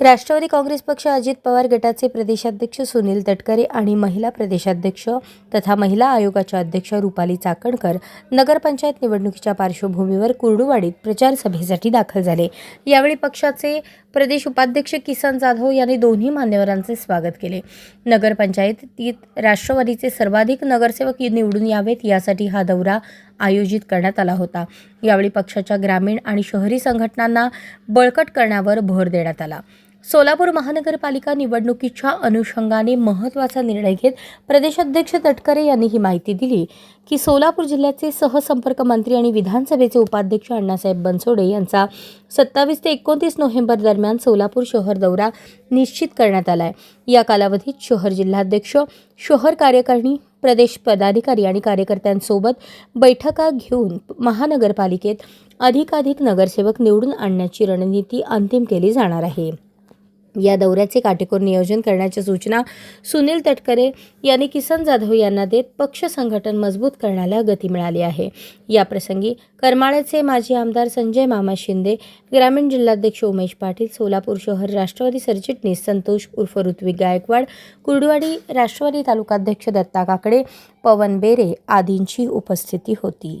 राष्ट्रवादी काँग्रेस पक्ष अजित पवार गटाचे प्रदेशाध्यक्ष सुनील तटकरे आणि महिला प्रदेशाध्यक्ष तथा महिला आयोगाच्या अध्यक्ष रुपाली चाकणकर नगरपंचायत निवडणुकीच्या पार्श्वभूमीवर कुर्डुवाडीत प्रचारसभेसाठी दाखल झाले. यावेळी पक्षाचे प्रदेश उपाध्यक्ष किसन जाधव यांनी दोन्ही मान्यवरांचे स्वागत केले. नगरपंचायतीत राष्ट्रवादीचे सर्वाधिक नगरसेवक निवडून यावेत यासाठी हा दौरा आयोजित करण्यात आला होता. यावेळी पक्षाच्या ग्रामीण आणि शहरी संघटनांना बळकट करण्यावर भर देण्यात आला. सोलापूर महानगरपालिका निवडणुकीच्या अनुषंगाने महत्त्वाचा निर्णय घेत प्रदेशाध्यक्ष तटकरे यांनी ही माहिती दिली की सोलापूर जिल्ह्याचे सहसंपर्क मंत्री आणि विधानसभेचे उपाध्यक्ष अण्णासाहेब बनसोडे यांचा सत्तावीस ते एकोणतीस नोव्हेंबर दरम्यान सोलापूर शहर दौरा निश्चित करण्यात आला आहे या कालावधीत शहर जिल्हाध्यक्ष शहर कार्यकारिणी प्रदेश पदाधिकारी आणि कार्यकर्त्यांसोबत बैठका घेऊन महानगरपालिकेत अधिकाधिक नगरसेवक निवडून आणण्याची रणनीती अंतिम केली जाणार आहे. या दौऱ्याचे काटेकोर नियोजन करण्याच्या सूचना सुनील तटकरे यांनी किसन जाधव यांना देत पक्ष संघटन मजबूत करण्याला गती मिळाली आहे. याप्रसंगी करमाळ्याचे माजी आमदार संजय मामा शिंदे ग्रामीण जिल्हाध्यक्ष उमेश पाटील सोलापूर शहर राष्ट्रवादी सरचिटणीस संतोष उर्फ ऋत्विक गायकवाड कुर्डुवाडी राष्ट्रवादी तालुकाध्यक्ष दत्ता काकडे पवन बेरे आदींची उपस्थिती होती.